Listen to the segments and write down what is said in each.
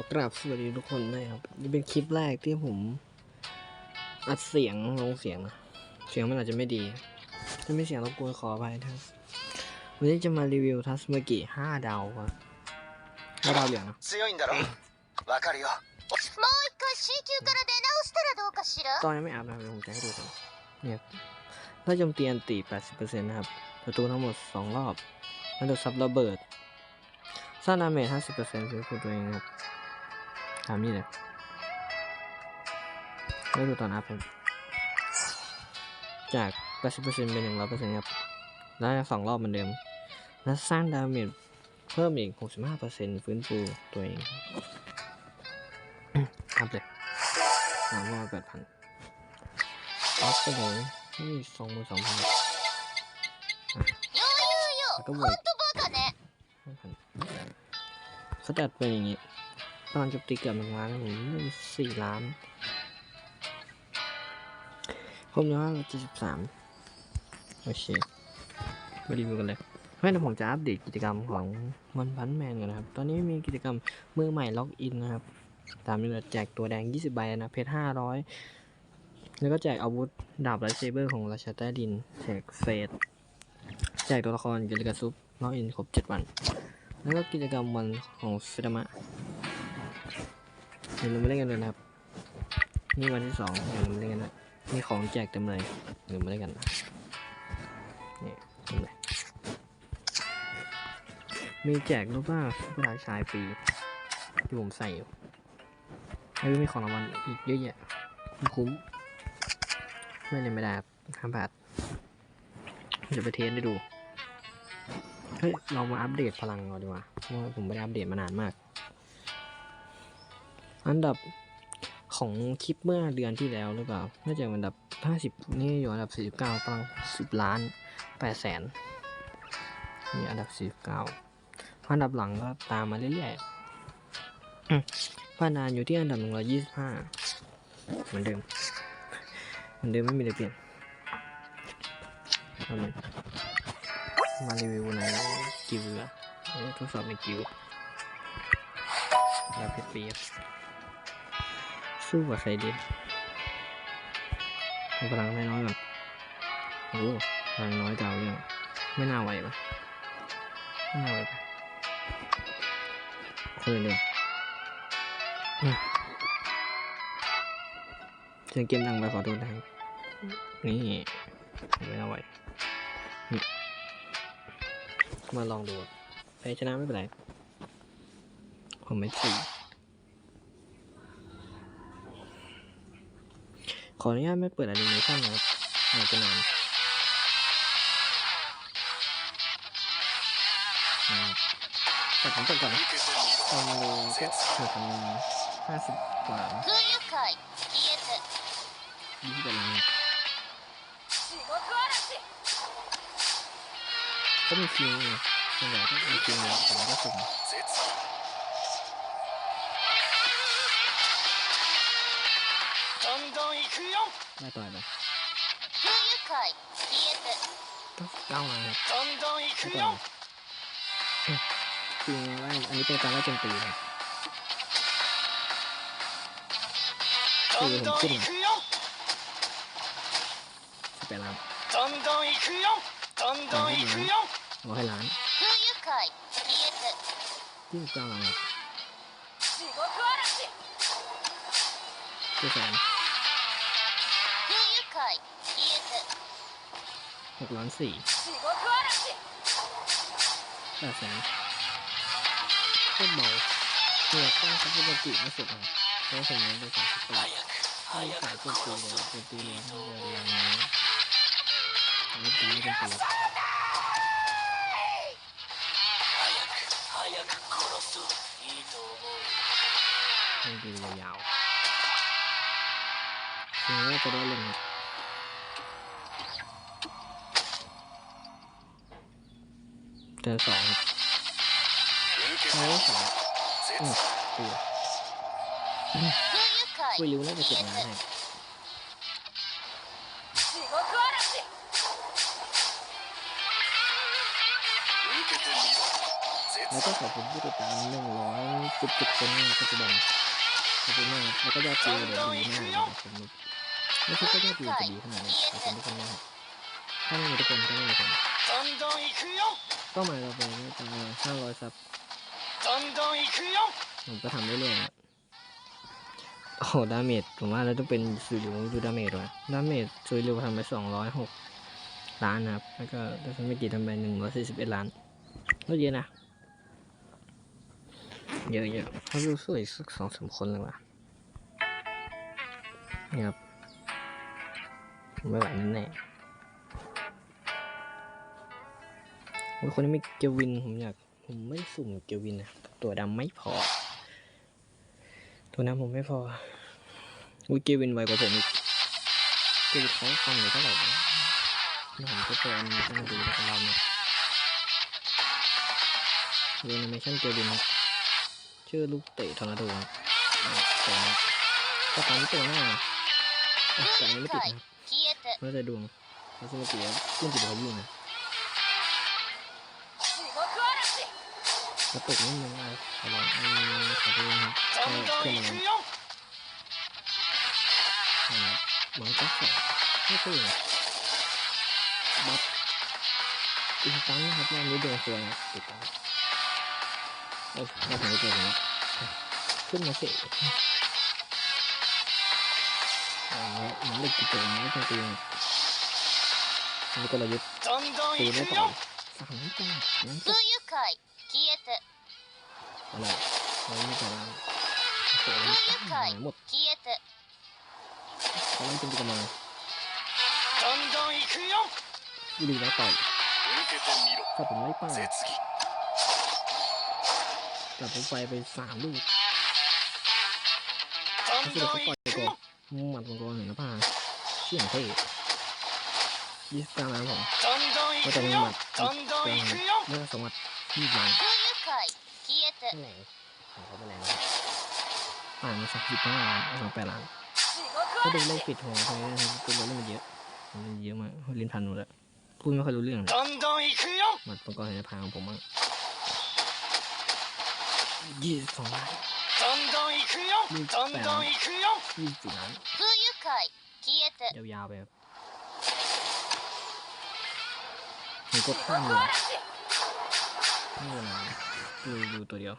อกราบสวัสดีทุกคนนะครับนี่เป็นคลิปแรกที่ผม อัดเสียงลงเสียงนะเสียงมันอาจจะไม่ดีถ้าไม่เสียงรบกวนขออภัยท่านวันนี้จะมารีวิวทัสเมกิห้าดาวครับห้าดาวอย่างตอนยังไม่อาบนะครับผมจะให้ดูกันเนี่ยถ้าโจมตีอันตี80%นะครับประตูทั้งหมด 2 รอบแล้วโดนซับระเบิดสร้างดาเมจ50%คือคุณตัวเองครับามนี่แหละแล้วดูตอนอัพผมจาก 80%เป็น100%ครับ แล้วสองรอบเหมือนเดิม แล้วสร้างดาเมจเพิ่มอีก 65%ฟื้นฟูตัวเองอัพเลยสามร้อยแปดพันออฟไปเลยนี่สองหมื่นสองพัแล้วก็บวกห้าพันเขาจัดเป็นอย่างนี้ งี้พลังโจมตีเกือบหนึ่งล้านผมนี่สี่ล้านครบแล้วเจ็ดสิบสามโอเคมารีวิวกันเลยเฮ้ยเดี๋ยวผมจะอัปเดตกิจกรรมของมันพันแมนกันนะครับ ตอนนี้มีกิจกรรมมือใหม่ล็อกอินนะครับ ตามนี้เลยแจกตัวแดง 20 ใบนะ เพชร500 แล้วก็แจกอาวุธดาบไรเซเบอร์ของราชาใต้ดิน แจกเฟสแจกตัวละครกิลิกาซุปล็อกอินครบ 7 วัน แล้วก็กิจกรรมวันของเฟดามะ อย่าลืมาเล่นกันเลยนะครับ นี่วันที่สองอย่าลืมาเล่นกันนะมีของแจกเต็มเลยอย่าลืมาเล่นกันนะนี่เต็มเลยมีแจกรูปภาผู้ชายชายฟรีที่ผมใส่อยู่แล้วมีของรางวัลอีกเยอะแยะคุ้มไม่เล่นไม่ได้ห้าบาทจะไปเทสได้ดู เฮ้ย เรามาอัปเดตพลังก่อนดีกว่าเพราะว่าผมไม่ได้อัปเดตมานานมาก อันดับของคลิปเมื่อเดือนที่แล้วหรือเปล่า น่าจะอันดับ 50 นี่อยู่อันดับ 49พลัง10 ล้าน8แสนนี่อันดับ 49อันดับหลังก็ตามมาเรื่อยๆพานานอยู่ที่อันดับหนึ่งร้อยยี่สิบห้าเหมือนเดิม เหมือนเดิมไม่มีอะไรเปลี่ยนมารีวิวในกิวละเอ้ยทดสอบในกิวแล้วเพชรปีบ สู้กับใครดีเอาพลังน้อยๆก่อนโอ้พลังน้อยดาเรื่องไม่น่าไหวปะไม่น่าไหวปะคนเดียวเสียงเกมดังไปขอโทษนะครับนี่ไม่เอาไหวมาลองดูแพ้ชนะไม่เป็นไรผมไม่สี่ ขออนุญาตไม่เปิดแอนิเมชันนะครับอาจจะนานตัดผมเปิดก่อนนะทำโลก็ถึงห้าสิบกว่าดีกันเลยก็มีคิวเนี่ยส่ก็มีคิวเนี่ยผมก็สุ่ม どんどん行くよ ได้ต่อยไป 空輸会 ES ก็เก้ามาครับ どんどん行 ได้ く ต่อย よ ไปคือไล่อันนี้เป็นการไล่โจมตีครับ どんどん行くよสิบแปดล้าน どんどん行くよどんどん行くよ ร้อยล้าน 空輸会 ES ยี่สิบเก้าล้านครับ 地獄嵐 ที่สามหกล้านสี่แปดแสนก็เบาเกือบต้องทัพปกติไม่สุดเลยเพราะผมยังได้สางสิบแดให้ขายตัวตีเลยตัวตีเลยให้เลยอย่างนี้นี่ตีกันตีมันดีเลยยาว ถึงว่าจะได้ลงเจอสองเจาสองอืมอกูวิลิวน่าจะเก็บงานให้แล้วก็ขอบคุณผู้ติดตามหนึ่งร้อยสิบเจ็ดคนปัจจุบันขอบคุณมากแล้วก็ยอดวิเดี๋ยวดีมากขอบคุณ ไม่คิดว่าจะดีจะดีขนาดนี้ขอบคุทุกคนนะครับถ้าไม่มีทุกคนก็ไม่มีผมเป้าหมายเราไปนี่าจะห้าร้อยซับผมก็ทำเรื่อยๆโอ้โหดาเมจผมว่าเราต้องเป็นซูริวดูดาเมจว่ะดาเมจซูร็วทำไปสองร้อยหกล้านนะครับ แล้วก็ดัไม่กี่ทำไปหนึ่งร้อยสี่สิบเอ็ดล้านก็เยอะนะ เยอะๆเขาดูสวยสักสองสามคนเลยว่ะนี่ครับ ไม่ไหวแน่โอ้ยคนนี้ไม่เกวินผมอยาก ผมไม่สุ่มเกวินนะ ตัวดำไม่พอ ตัวน้ำผมไม่พออุ้ยเกวินไวกว่าผมอีกเกวินเขาฟังหรือเท่าไหร่นี่ผมก็เจออันนี้ต้องดูกับเราเนี่ยเรนิเมชั่นเกวินชื่อลูกเตะทอร์นาโดตัวนี้ก็ตามตัวหน้าแต่ไม่ติด แล้วแต่ดวงแล้วสมมติว่าขึ้นติดเขาอยู่นะกระตุกนิดนึงนะขอร้อขอโทษนะครับก็ขึ้นมาแล้วบังคับไม่ขึ้นบัฟอีกครั้งนะครับแม่นี้เดินเฟืองติมเอ้ยน่าสนะขึ้นมาสิ ร็จเอาละมันเล็กกี่ตัวนะต้องตีนนี่ก็ระยุทธ์ どんどん ตี 行 ไม่ く ต่อ よ สามตัวนั่น 空 ก็ 輸会消えて อะไรเราไม่แต่ละโอ้โห 空輸 หมด 会消えて เขาเล่นเป็นกำลัง どんどん行くよ ดีแล้วต่อย 受けてみろ ถ้าผมไม่ป้า 絶技 แต่ผมไปไปสามลูก ど ถ้าน สุด ど เขา ん ปล่อย 行く ก่อน よ หมัดมังกรเห็นือผ้าเสี่ยงเท่ยี่สิบเก้าแล้วผมันจะมีหมัดเมื่อสมัดที่บ้านไหนของเขาไปไหนผ่านมาสักยี่สิบห้าล้านสองแปดล้านถ้าดูโลกปิดของเขาเป็นเรื่อนเยอะมันเยอะมากเล่นพันหมดแล้วพูดไม่ค่อยรู้เรื่องหมัดมังกรเห็นือผ้าของผมมางยี่สิบสองล้าน ยี่สิบสามยี่สิบสี่ยาวๆแบครับหนูกดข้ามเลยไม่นไดูดูตัวเดียว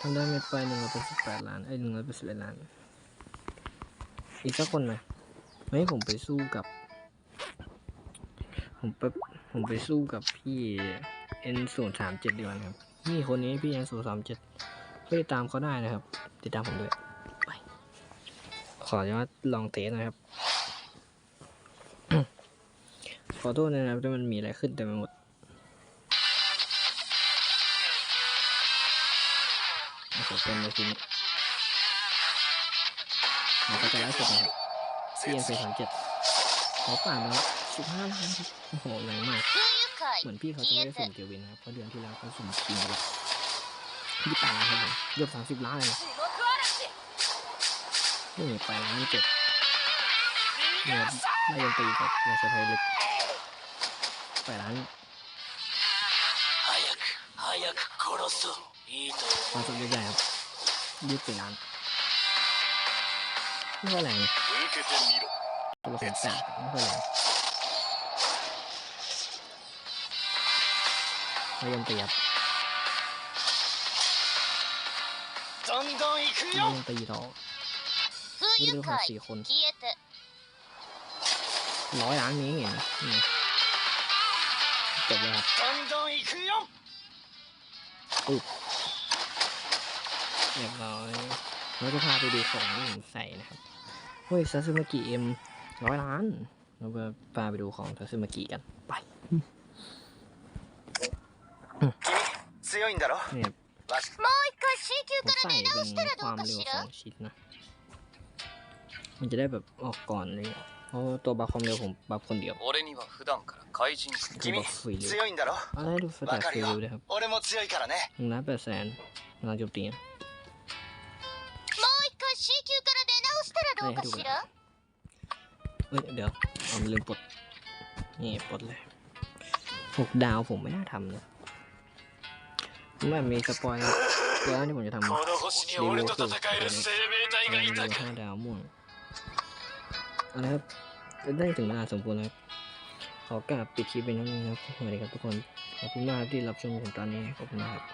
ทำได้ไม่ไปหนึ่งร้อยสิบแปดล้านไอ้หนึ่งร้อยสิบแปดล้าน อีกสักคนไหมไม่ผมไปสู้กับ ผมไปผมไปสู้กับพี่เอ็นศูนย์สามเจ็ดเดือนครับ นี่คนนี้พี่เอ็นศูนย์สามเจ็ด ไปติดตามเขาได้นะครับ ติดตามผมด้วยไปขออนุญาตลองเทสนะครับ ขอโทษนะครับที่มันมีอะไรขึ้นแต่มันหมดขอเป็นเลยทีนี้มันก็จะไล่สุดนะครับเซียนเซียสามเจ็ดขอป่านแล้วสิบห้าล้านโอ้โหแรงมาก เหมือนพี่เขาจะไม่ได้สุ่มเกียววินนะครับเพราะเดือนที่แล้วเขาสุ่มจริงแล้ว ยี่แปดล้านบผมเกือบสามสิบล้านเลยนี่ไปล้านเจ็ดเนี่ยได้ยันตีกับยาเซพติดเล็กไปล้านมาสุดใหญ่ครับยี่สิบล้านไม่ค่อยแรงตัวเะครแปดไม่ค่อยแรงได้ยันตีครับ どんどん行く ไม่ よ ยังตีต่อ 空 ไม่ 輸 รู้หา 会 สี่คน 消えて ร้อยล้านนี้เห็นนี่จบแล้วครับ どんどん行くよ ปุ๊บเรียบร้อยเราจะพาไปดูของที่ผมใส่นะครับเฮ้ยซาซึมากิเอ็มร้อยล้าน เราไปพาไปดูของซาซึมากิกัน ไป 君強いんだろ เนี่ย わしもう一 回 C 級 ผม から ใส่ 出 เป็ 直 น したら ค ど วาว ม か เร็ว し สอ ら งชิ้นนะ มันจะได้แบบออกก่อนเลยเพราะว่าตัวบัฟความเร็วผมบัฟคนเดียว 俺には普段から怪人 คือ 君 บัฟฟรีเลย 強いんだろ อะไรดูสแต わ ท か ฟ る รี よ เลยครับ 俺も強いからね หนึ่งล้านแปดแสนงานโจมตีนะ もう一回 C 級から出直したらどうかしら เอ้ยเดี๋ยวผมลืมปลดนี่ปลดเลยหกดาวผมไม่น่าทำนะผมว่ามีสปอยล์ ตัวนั้นที่ผมจะทำรีโวลต์ตัวห้าดาวม่อะไรครับได้ถึงเวลาสมบูรณ์แล้วขอกราบปิดคลิปไปน้องนึงครับสวัสดีครับทุกคนขอบคุณมากที่รับชมผมตอนนี้ขอบคุณมากครับ